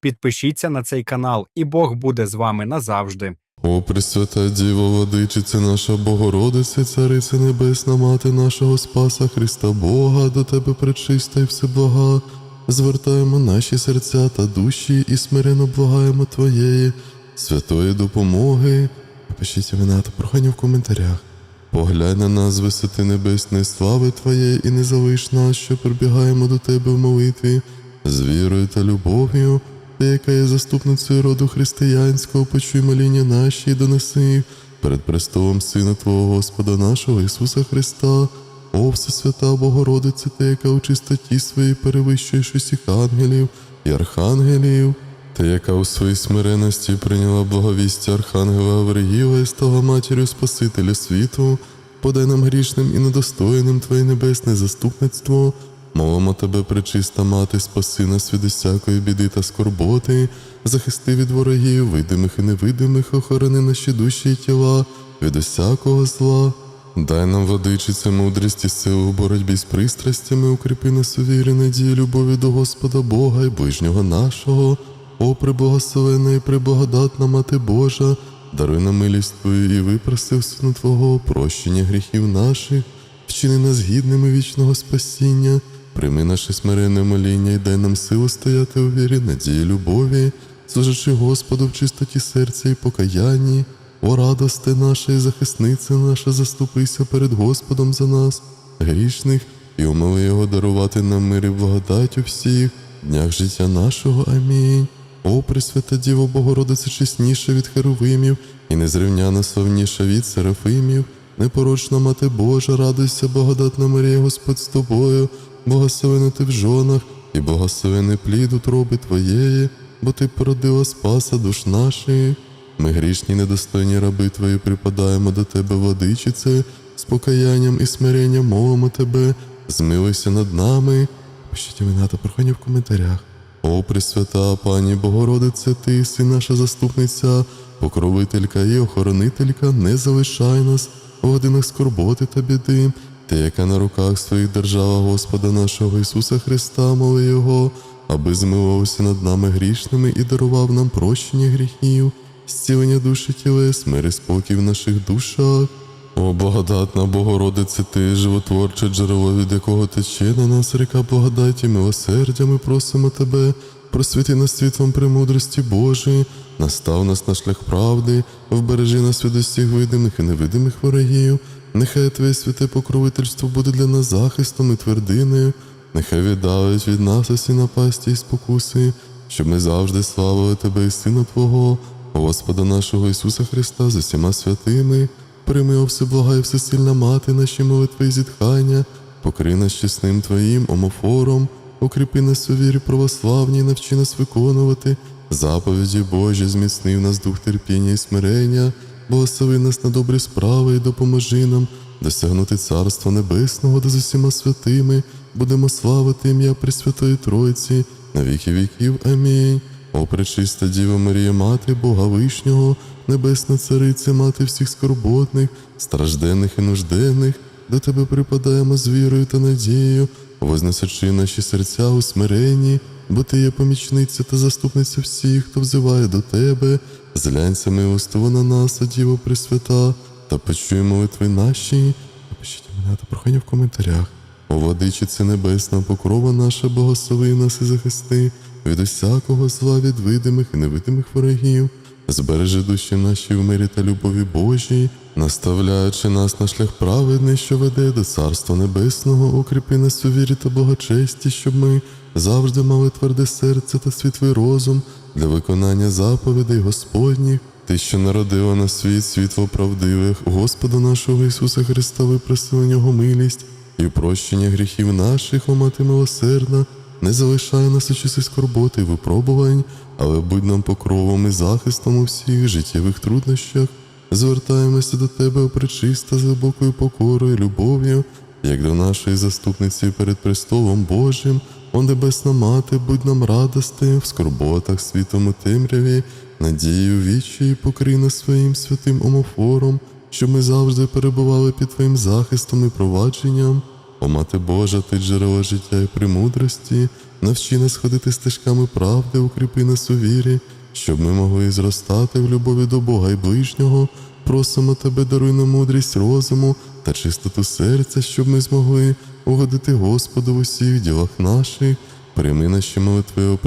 підпишіться на цей канал, і Бог буде з вами назавжди. О, Пресвята Діво, Владичице наша Богородице, Царице Небесна, Мати нашого Спаса Христа Бога, до Тебе пречиста і всеблага, звертаємо наші серця та душі і смирено благаємо Твоєї святої допомоги. Напишіть імена та прохання в коментарях. Поглянь на нас висоти небесної слави Твоєї і не залиш нас, що прибігаємо до Тебе в молитві з вірою та любов'ю, ти, яка є заступницею роду християнського, почуй моління наші і донеси перед престолом Сина Твого Господа нашого Ісуса Христа. О, Всесвята Богородице, ти, яка у чистоті своїй перевищуєш усіх ангелів і архангелів, ти, яка у своїй смиреності прийняла благовістя Архангела Гавриїла і стала матір'ю Спасителя світу, подай нам грішним і недостойним Твоє небесне заступництво. Молимо тебе, пречиста мати, спаси нас від усякої біди та скорботи, захисти від ворогів, видимих і невидимих, охорони наші душі і тіла від усякого зла. Дай нам, владичице, мудрість і силу в боротьбі з пристрастями, укріпи нас у вірі, надії, любові до Господа Бога і ближнього нашого. О, преблагословена і преблагодатна Мати Божа, даруй нам милість Твою і випроси в Сину Твого прощення гріхів наших, вчини нас гідними вічного спасіння, прийми наше смиренне моління і дай нам силу стояти у вірі, надії, любові, служачи Господу в чистоті серця і покаянні. О, радости наша і захисниця наша, заступися перед Господом за нас, грішних, і умови Його дарувати нам мир і благодать у всіх днях життя нашого. Амінь. О, Пресвята Діво Богородице, чесніша від херовимів, і незрівняна славніша від серафимів, непорочна Мати Божа, радуйся, благодатна Марія, Господь з тобою, благословена ти в жонах, і благословений плід утроби Твоєї, бо Ти породила спаса душ наших. Ми грішні, недостойні раби Твої, припадаємо до Тебе, владичице, з покаянням і смиренням мовимо Тебе, змилуйся над нами. Пишіть імена та прохання в коментарях. О, Пресвята, Пані Богородице, Ти, си наша заступниця, покровителька і охоронителька, не залишай нас в годинах скорботи та біди, Ти, яка на руках своїх держава Господа нашого Ісуса Христа, моли Його, аби змилувався над нами грішними і дарував нам прощення гріхів, зцілення душі тілес, мир і спокій в наших душах. О, благодатна Богородице, ти животворче джерело, від якого тече на нас ріка благодаті, милосердя, ми просимо тебе, просвіти нас світлом премудрості Божої, настав нас на шлях правди, вбережи нас від усіх видимих і невидимих ворогів. Нехай Твоє святе покровительство буде для нас захистом і твердиною, нехай віддалить від нас усі напасті і спокуси, щоб ми завжди славили Тебе і Сина Твого, Господа нашого Ісуса Христа з усіма святими. Прийми, всеблага і всесильна мати, наші молитви і зітхання, покри нас чесним Твоїм омофором, укріпи нас у вірі православній, навчи нас виконувати заповіді Божі, зміцни в нас дух терпіння і смирення, благослови нас на добрі справи і допоможи нам досягнути Царства Небесного, де з усіма святими будемо славити ім'я Пресвятої Тройці на віки віків. Амінь. О, пречиста Діва Марія, Мати Бога Вишнього, Небесна Цариця, Мати всіх скорботних, стражденних і нужденних, до Тебе припадаємо з вірою та надією, вознесячи наші серця у смиренні, бо Ти є помічниця та заступниця всіх, хто взиває до Тебе, зглянься милостиво на нас, Діво Пресвята, та почуй молитви наші. Напишіть імена та прохання в коментарях. О, владичице небесна, покрова наша, благослови нас і захисти від усякого зла, від видимих і невидимих ворогів, збережи душі наші в мирі та любові Божій, наставляючи нас на шлях праведний, що веде до Царства Небесного, укріпи нас у вірі та благочесті, щоб ми завжди мали тверде серце та світлий розум для виконання заповідей Господніх. Ти, що народила на світ світло правдивих, Господа нашого Ісуса Христа, випроси у нього милість і прощення гріхів наших, о мати милосердна, не залишай нас у часи скорботи і випробувань, але будь нам покровом і захистом у всіх життєвих труднощах. Звертаємося до Тебе, о пречиста, з глибокою покорою, і любов'ю, як до нашої заступниці перед престолом Божим, о небесна мати, будь нам радости в скорботах, світом у темряві, надію вічі і покрий нас своїм святим омофором, щоб ми завжди перебували під Твоїм захистом і провадженням. О, Мати Божа, ти джерело життя і премудрості, навчи нас ходити стежками правди, укріпи нас у вірі, щоб ми могли зростати в любові до Бога і ближнього. Просимо тебе, даруй нам мудрість розуму та чистоту серця, щоб ми змогли угодити Господу в усіх ділах наших. Прийми наші молитви, о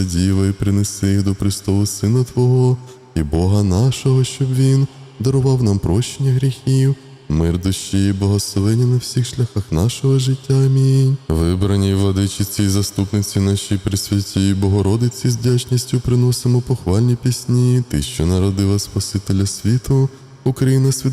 Діва, і принеси їх до престолу Сина Твого і Бога нашого, щоб Він дарував нам прощення гріхів, мир душі і благословення на всіх шляхах нашого життя. Амінь. Вибраній владичиці і заступниці нашій Пресвятій Богородиці з вдячністю приносимо похвальні пісні, ти, що народила Спасителя світу, укрий нас від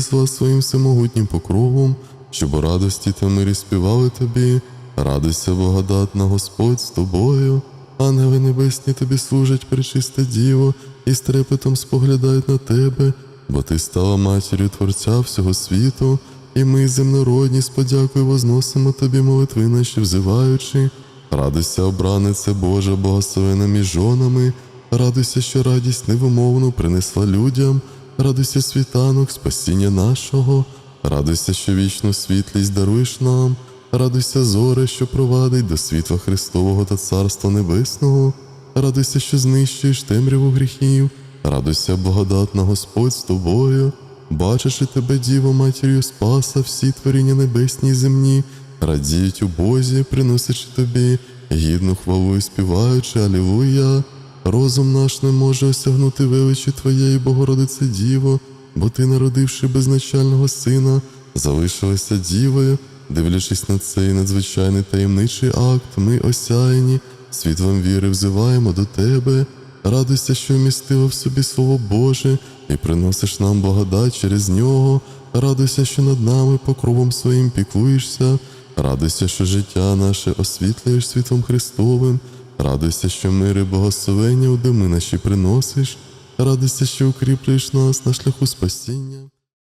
зла своїм всемогутнім покровом, щоб у радості та мирі співали тобі. Радуйся, благодатна Господь з тобою, ангели небесні тобі служать, пречиста Діво, і з трепетом споглядають на тебе, бо ти стала матір'ю Творця всього світу, і ми, земнородні, з подякою возносимо тобі молитви наші взиваючи. Радуйся, обраниця Божа, благословена між жонами, радуйся, що радість невимовну принесла людям, радуйся, світанок, спасіння нашого, радуйся, що вічну світлість даруєш нам. Радуйся, зоре, що провадить до світла Христового та Царства Небесного. Радуйся, що знищуєш темряву гріхів. Радуйся, благодатна Господь з тобою. Бачиш тебе, Діво, матір'ю Спаса, всі творіння небесні і земні, радіють у Бозі, приносячи тобі гідну хвалу і співаючи Алілуя. Розум наш не може осягнути величі Твоєї, Богородице Діво, бо ти, народивши безначального сина, залишилася дівою. Дивлячись на цей надзвичайний таємничий акт, ми осяяні, світлом віри взиваємо до тебе. Радуйся, що вмістила в собі Слово Боже, і приносиш нам благодать через нього. Радуйся, що над нами покровом своїм піклуєшся. Радуйся, що життя наше освітлюєш світлом Христовим. Радуйся, що мир і благословення у дими наші приносиш. Радуйся, що укріплюєш нас на шляху спасіння.